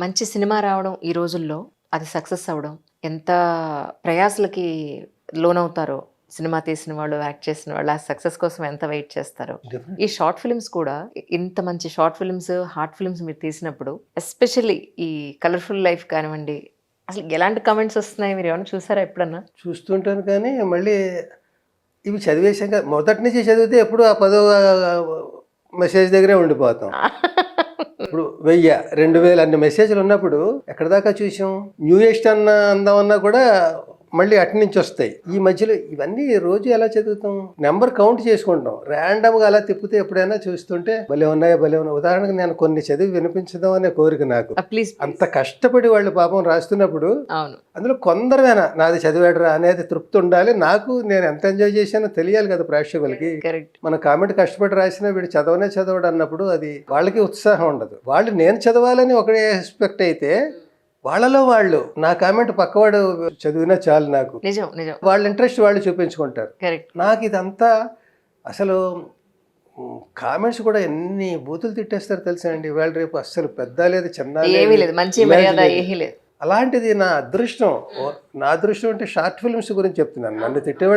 మంచి సినిమా రావడం ఈ రోజుల్లో అది సక్సెస్ అవ్వడం ఎంత ప్రయాసలకి లోనవుతారో సినిమా తీసిన వాళ్ళు యాక్ట్ చేసిన వాళ్ళు ఆ సక్సెస్ కోసం ఎంత వెయిట్ చేస్తారో. ఈ షార్ట్ ఫిల్మ్స్ కూడా ఇంత మంచి షార్ట్ ఫిల్మ్స్ హార్ట్ ఫిల్మ్స్ మీరు తీసినప్పుడు ఎస్పెషల్లీ ఈ కలర్ఫుల్ లైఫ్ కానివ్వండి అసలు ఎలాంటి కమెంట్స్ వస్తున్నాయి? మీరు ఏమైనా చూసారా ఎప్పుడన్నా? చూస్తుంటాను కానీ మళ్ళీ ఇవి చదివేశాక మొదటి నుంచి చదివితే ఎప్పుడు ఆ పదో మెసేజ్ దగ్గరే ఉండిపోతాం. ఇప్పుడు వెయ్యి రెండు వేలు అన్ని మెసేజ్లు ఉన్నప్పుడు ఎక్కడ దాకా చూసాం? న్యూ న్యూయెస్ట్ అన్న అందామన్నా కూడా మళ్ళీ అటు నుంచి వస్తాయి. ఈ మధ్యలో ఇవన్నీ రోజు ఎలా చదువుతాం? నెంబర్ కౌంట్ చేసుకుంటాం. ర్యాండమ్గా అలా తిప్పితే ఎప్పుడైనా చూస్తుంటే భలే ఉన్నాయా భలే ఉన్నాయి. ఉదాహరణకు నేను కొన్ని చదివి వినిపించదాం అనే కోరిక నాకు. ప్లీజ్ అంత కష్టపడి వాళ్ళు పాపం రాస్తున్నప్పుడు అందులో కొందరేనా నాది చదివాడరా అనేది తృప్తి ఉండాలి. నాకు నేను ఎంత ఎంజాయ్ చేశానో తెలియాలి కదా ప్రేక్షకులకి. మన కామెంట్ కష్టపడి రాసినా వీడు చదవనే చదవడు అన్నప్పుడు అది వాళ్ళకి ఉత్సాహం ఉండదు. వాళ్ళు నేను చదవాలని ఒకటే ఎక్స్పెక్ట్ అయితే వాళ్ళలో వాళ్ళు నా కామెంట్ పక్కవాడు చదివినా చాలు నాకు. నిజం నిజం. వాళ్ళ ఇంట్రెస్ట్ వాళ్ళు చూపించుకుంటారు. కరెక్ట్. నాకు ఇదంతా అసలు కామెంట్స్ కూడా ఎన్ని బూతులు తిట్టేస్తారు తెలుసా అండి ఇవాళ రేపు అస్సలు పెద్ద లేదు చిన్న ఏమీ లేదు మంచి మర్యాద ఏమీ లేదు. అలాంటిది నా అదృష్టం. నా అదృష్టం అంటే షార్ట్ ఫిల్మ్స్ గురించి చెప్తున్నాను. నన్ను తిట్టేవాళ్ళు